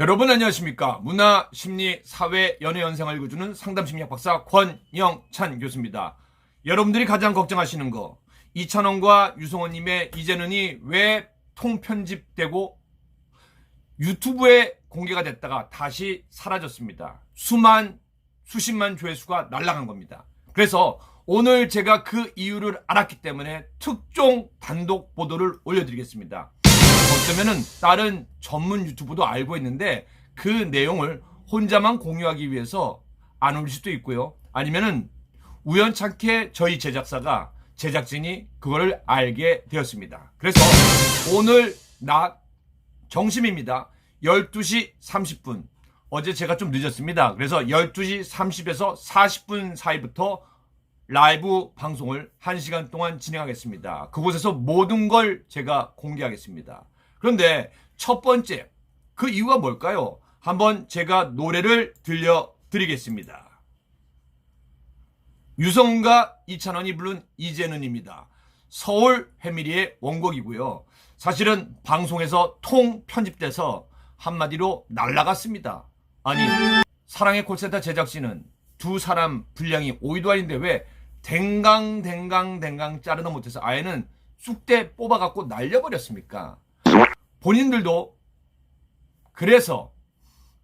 여러분 안녕하십니까 문화 심리 사회 연애 연생을 읽어주는 상담 심리학 박사 권영찬 교수입니다. 여러분들이 가장 걱정하시는 거 이찬원과 유성원님의 이재는이 왜 통편집되고 유튜브에 공개가 됐다가 다시 사라졌습니다. 수만 수십만 조회수가 날아간 겁니다. 그래서 오늘 제가 그 이유를 알았기 때문에 특종 단독 보도를 올려드리겠습니다. 어쩌면은 다른 전문 유튜브도 알고 있는데 그 내용을 혼자만 공유하기 위해서 안 올릴 수도 있고요. 아니면은 우연찮게 저희 제작사가 제작진이 그거를 알게 되었습니다. 그래서 오늘 낮 정심입니다. 12시 30분. 어제 제가 좀 늦었습니다. 그래서 12시 30에서 40분 사이부터 라이브 방송을 1시간 동안 진행하겠습니다. 그곳에서 모든 걸 제가 공개하겠습니다. 그런데 첫 번째, 그 이유가 뭘까요? 한번 제가 노래를 들려드리겠습니다. 유성과 이찬원이 부른 이재는입니다. 서울 해미리의 원곡이고요. 사실은 방송에서 통 편집돼서 한마디로 날라갔습니다. 아니, 사랑의 콜센터 제작진은 두 사람 분량이 5위도 아닌데 왜 댕강댕강댕강 자르다 못해서 아예는 쑥대 뽑아갖고 날려버렸습니까? 본인들도 그래서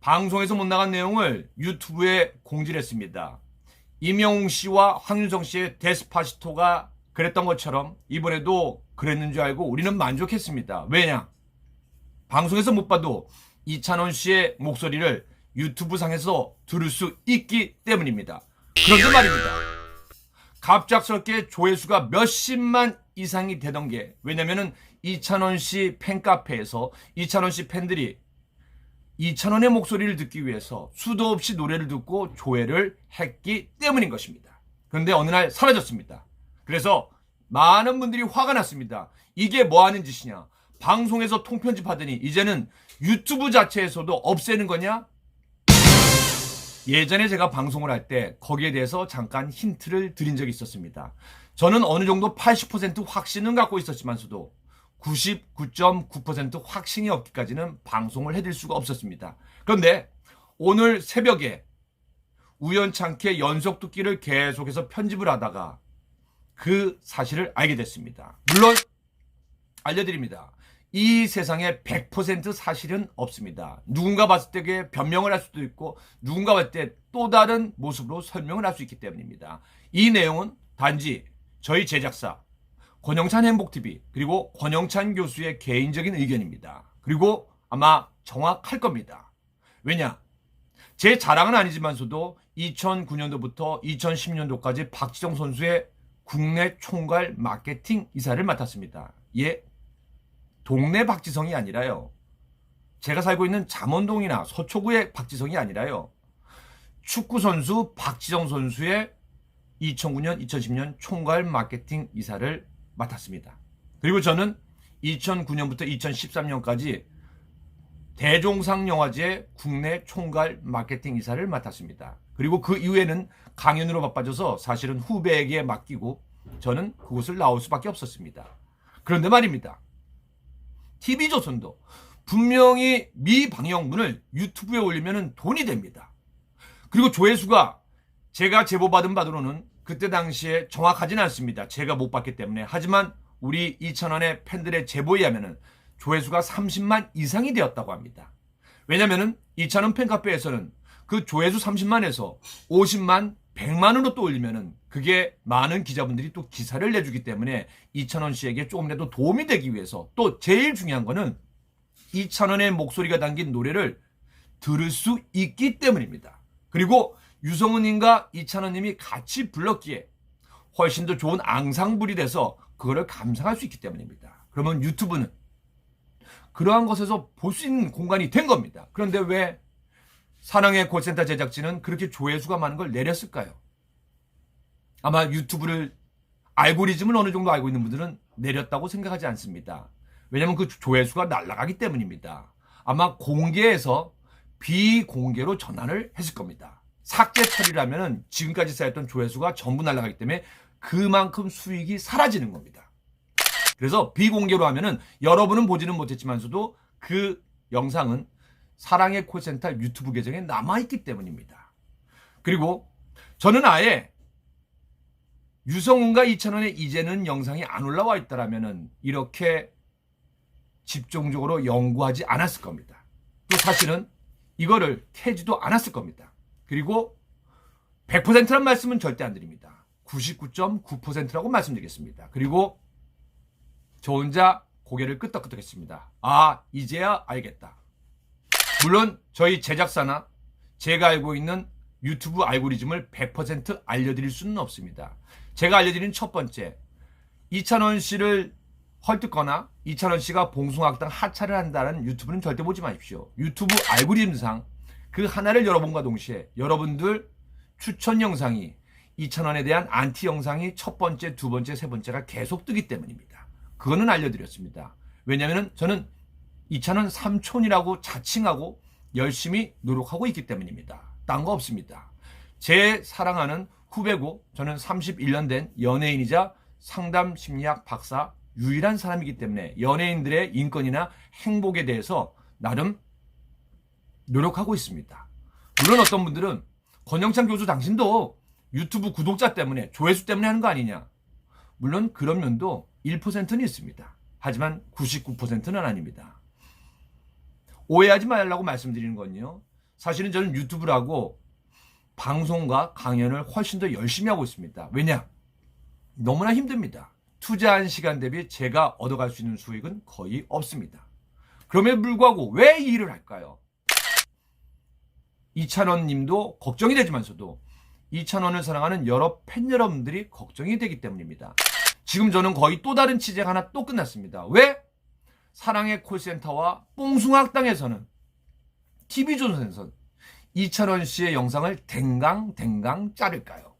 방송에서 못 나간 내용을 유튜브에 공지를 했습니다. 임영웅 씨와 황윤성 씨의 데스파시토가 그랬던 것처럼 이번에도 그랬는 줄 알고 우리는 만족했습니다. 왜냐? 방송에서 못 봐도 이찬원 씨의 목소리를 유튜브 상에서 들을 수 있기 때문입니다. 그런데 말입니다. 갑작스럽게 조회수가 몇십만 이상이 되던 게 왜냐면은 이찬원 씨 팬카페에서 이찬원 씨 팬들이 이찬원의 목소리를 듣기 위해서 수도 없이 노래를 듣고 조회를 했기 때문인 것입니다. 그런데 어느 날 사라졌습니다. 그래서 많은 분들이 화가 났습니다. 이게 뭐 하는 짓이냐? 방송에서 통편집하더니 이제는 유튜브 자체에서도 없애는 거냐? 예전에 제가 방송을 할 때 거기에 대해서 잠깐 힌트를 드린 적이 있었습니다. 저는 어느 정도 80% 확신은 갖고 있었지만서도 99.9% 확신이 없기까지는 방송을 해드릴 수가 없었습니다. 그런데 오늘 새벽에 우연찮게 연속 듣기를 계속해서 편집을 하다가 그 사실을 알게 됐습니다. 물론 알려드립니다. 이 세상에 100% 사실은 없습니다. 누군가 봤을 때 그게 변명을 할 수도 있고 누군가 봤을 때 또 다른 모습으로 설명을 할 수 있기 때문입니다. 이 내용은 단지 저희 제작사 권영찬 행복TV 그리고 권영찬 교수의 개인적인 의견입니다. 그리고 아마 정확할 겁니다. 왜냐? 제 자랑은 아니지만서도 2009년도부터 2010년도까지 박지정 선수의 국내 총괄 마케팅 이사를 맡았습니다. 예, 동네 박지성이 아니라요. 제가 살고 있는 잠원동이나 서초구의 박지성이 아니라요. 축구 선수 박지성 선수의 2009년, 2010년 총괄 마케팅 이사를 맡았습니다. 그리고 저는 2009년부터 2013년까지 대종상 영화제 국내 총괄 마케팅 이사를 맡았습니다. 그리고 그 이후에는 강연으로 바빠져서 사실은 후배에게 맡기고 저는 그곳을 나올 수밖에 없었습니다. 그런데 말입니다. TV조선도 분명히 미 방영문을 유튜브에 올리면 돈이 됩니다. 그리고 조회수가 제가 제보받은 바로는 그때 당시에 정확하진 않습니다. 제가 못 봤기 때문에. 하지만 우리 이천원의 팬들의 제보에 하면은 조회수가 30만 이상이 되었다고 합니다. 왜냐면은 이천원 팬카페에서는 그 조회수 30만에서 50만, 100만으로 또 올리면은 그게 많은 기자분들이 또 기사를 내주기 때문에 이찬원 씨에게 조금이라도 도움이 되기 위해서 또 제일 중요한 거는 이찬원의 목소리가 담긴 노래를 들을 수 있기 때문입니다. 그리고 유성은님과 이찬원님이 같이 불렀기에 훨씬 더 좋은 앙상블이 돼서 그거를 감상할 수 있기 때문입니다. 그러면 유튜브는 그러한 것에서 볼 수 있는 공간이 된 겁니다. 그런데 왜 사랑의 콜센터 제작진은 그렇게 조회수가 많은 걸 내렸을까요? 아마 유튜브를 알고리즘을 어느 정도 알고 있는 분들은 내렸다고 생각하지 않습니다. 왜냐하면 그 조회수가 날아가기 때문입니다. 아마 공개해서 비공개로 전환을 했을 겁니다. 삭제 처리라면 지금까지 쌓였던 조회수가 전부 날아가기 때문에 그만큼 수익이 사라지는 겁니다. 그래서 비공개로 하면은 여러분은 보지는 못했지만서도 그 영상은 사랑의 콜센터 유튜브 계정에 남아있기 때문입니다. 그리고 저는 아예 유성훈과 이찬원의 이제는 영상이 안 올라와 있다라면은 이렇게 집중적으로 연구하지 않았을 겁니다. 또 사실은 이거를 캐지도 않았을 겁니다. 그리고 100%란 말씀은 절대 안 드립니다. 99.9%라고 말씀드리겠습니다. 그리고 저 혼자 고개를 끄덕끄덕 했습니다. 아, 이제야 알겠다. 물론 저희 제작사나 제가 알고 있는 유튜브 알고리즘을 100% 알려드릴 수는 없습니다. 제가 알려드린 첫 번째, 이찬원 씨를 헐뜯거나 이찬원 씨가 봉숭아학당 하차를 한다는 유튜브는 절대 보지 마십시오. 유튜브 알고리즘상 그 하나를 열어본과 동시에 여러분들 추천 영상이 이찬원에 대한 안티 영상이 첫 번째, 두 번째, 세 번째가 계속 뜨기 때문입니다. 그거는 알려드렸습니다. 왜냐하면 저는 이찬원 삼촌이라고 자칭하고 열심히 노력하고 있기 때문입니다. 딴 거 없습니다. 제 사랑하는 후배고 저는 31년 된 연예인이자 상담 심리학 박사 유일한 사람이기 때문에 연예인들의 인권이나 행복에 대해서 나름 노력하고 있습니다. 물론 어떤 분들은 권영찬 교수 당신도 유튜브 구독자 때문에 조회수 때문에 하는 거 아니냐. 물론 그런 면도 1%는 있습니다. 하지만 99%는 아닙니다. 오해하지 말라고 말씀드리는 건요. 사실은 저는 유튜브라고 방송과 강연을 훨씬 더 열심히 하고 있습니다. 왜냐? 너무나 힘듭니다. 투자한 시간 대비 제가 얻어갈 수 있는 수익은 거의 없습니다. 그럼에도 불구하고 왜이 일을 할까요? 이찬원 님도 걱정이 되지만서도 이찬원을 사랑하는 여러 팬 여러분들이 걱정이 되기 때문입니다. 지금 저는 거의 또 다른 취재가 하나 또 끝났습니다. 왜? 사랑의 콜센터와 뽕숭아학당에서는 TV조선에서 이찬원 씨의 영상을 댕강댕강 자를까요?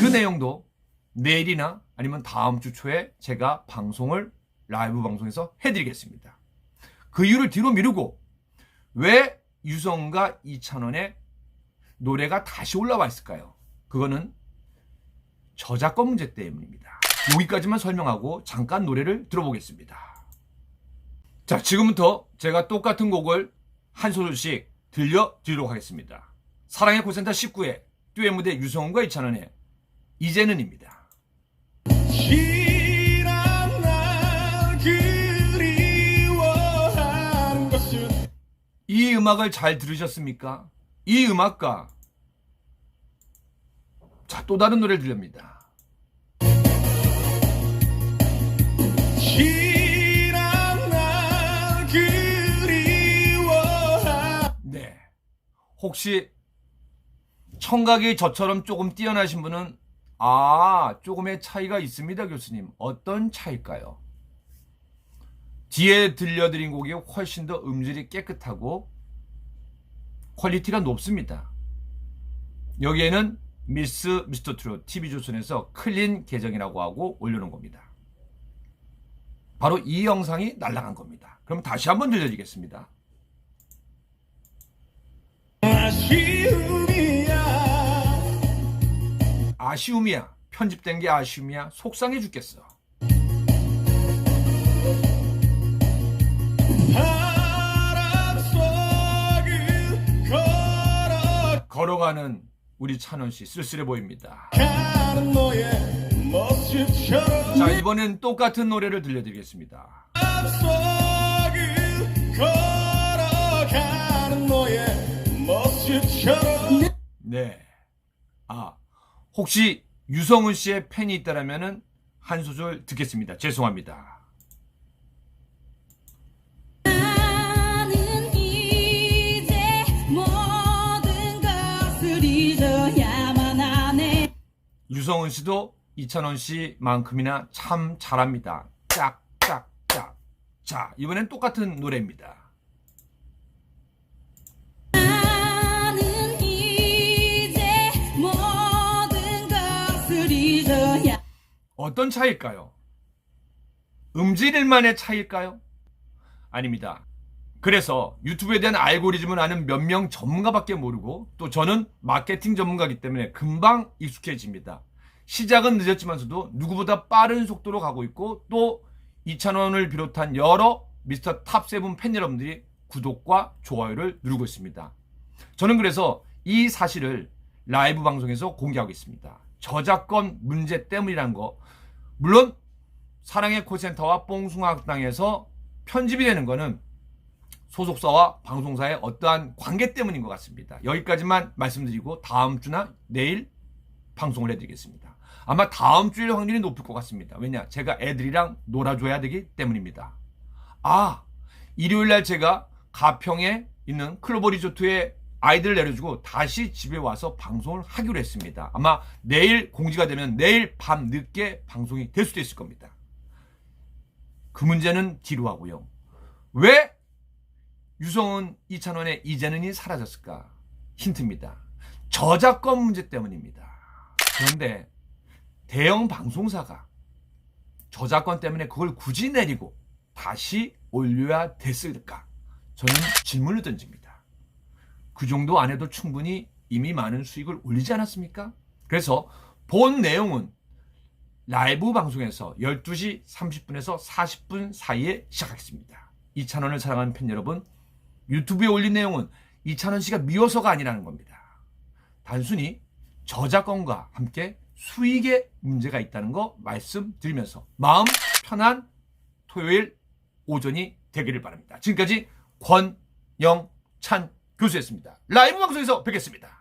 그 내용도 내일이나 아니면 다음 주 초에 제가 방송을 라이브 방송에서 해드리겠습니다. 그 이유를 뒤로 미루고 왜 유성과 이찬원의 노래가 다시 올라와 있을까요? 그거는 저작권 문제 때문입니다. 여기까지만 설명하고 잠깐 노래를 들어보겠습니다. 자, 지금부터 제가 똑같은 곡을 한 소절씩 들려드리도록 하겠습니다. 사랑의 콜센터 19회 듀엣 무대 유성훈과 이찬원의 이제는입니다. 그 이 음악을 잘 들으셨습니까? 이 음악과 자, 또 다른 노래를 들립니다. 네. 혹시 청각이 저처럼 조금 뛰어나신 분은 아, 조금의 차이가 있습니다, 교수님. 어떤 차일까요? 뒤에 들려드린 곡이 훨씬 더 음질이 깨끗하고 퀄리티가 높습니다. 여기에는 미스 미스터 트롯 TV조선에서 클린 계정이라고 하고 올려놓은 겁니다. 바로 이 영상이 날라간 겁니다. 그럼 다시 한번 들려드리겠습니다. 아쉬움이야 아쉬움이야. 편집된 게 아쉬움이야. 속상해 죽겠어. 걸어가는 걸어가는 우리 찬원 씨 쓸쓸해 보입니다. 자, 이번엔 똑같은 노래를 들려드리겠습니다. 네. 아, 혹시 유성은 씨의 팬이 있다라면은 한 소절 듣겠습니다. 죄송합니다. 유성은 씨도 이찬원 씨만큼이나 참 잘합니다. 짝, 짝, 짝. 자, 이번엔 똑같은 노래입니다. 어떤 차일까요? 음질일만의 차일까요? 아닙니다. 그래서 유튜브에 대한 알고리즘을 아는 몇 명 전문가밖에 모르고 또 저는 마케팅 전문가이기 때문에 금방 익숙해집니다. 시작은 늦었지만서도 누구보다 빠른 속도로 가고 있고 또 이찬원을 비롯한 여러 미스터 탑 세븐 팬 여러분들이 구독과 좋아요를 누르고 있습니다. 저는 그래서 이 사실을 라이브 방송에서 공개하고 있습니다. 저작권 문제 때문이라는 거. 물론 사랑의 콜센터와 뽕숭아학당에서 편집이 되는 거는 소속사와 방송사의 어떠한 관계 때문인 것 같습니다. 여기까지만 말씀드리고 다음 주나 내일 방송을 해드리겠습니다. 아마 다음 주일 확률이 높을 것 같습니다. 왜냐? 제가 애들이랑 놀아줘야 되기 때문입니다. 아, 일요일 날 제가 가평에 있는 클로버 리조트에 아이들을 내려주고 다시 집에 와서 방송을 하기로 했습니다. 아마 내일 공지가 되면 내일 밤 늦게 방송이 될 수도 있을 겁니다. 그 문제는 뒤로 하고요. 왜 유성은 이찬원의 이재는이 사라졌을까? 힌트입니다. 저작권 문제 때문입니다. 그런데 대형 방송사가 저작권 때문에 그걸 굳이 내리고 다시 올려야 됐을까? 저는 질문을 던집니다. 그 정도 안 해도 충분히 이미 많은 수익을 올리지 않았습니까? 그래서 본 내용은 라이브 방송에서 12시 30분에서 40분 사이에 시작하겠습니다. 이찬원을 사랑하는 팬 여러분, 유튜브에 올린 내용은 이찬원 씨가 미워서가 아니라는 겁니다. 단순히 저작권과 함께 수익에 문제가 있다는 거 말씀드리면서 마음 편한 토요일 오전이 되기를 바랍니다. 지금까지 권영찬 교수였습니다. 라이브 방송에서 뵙겠습니다.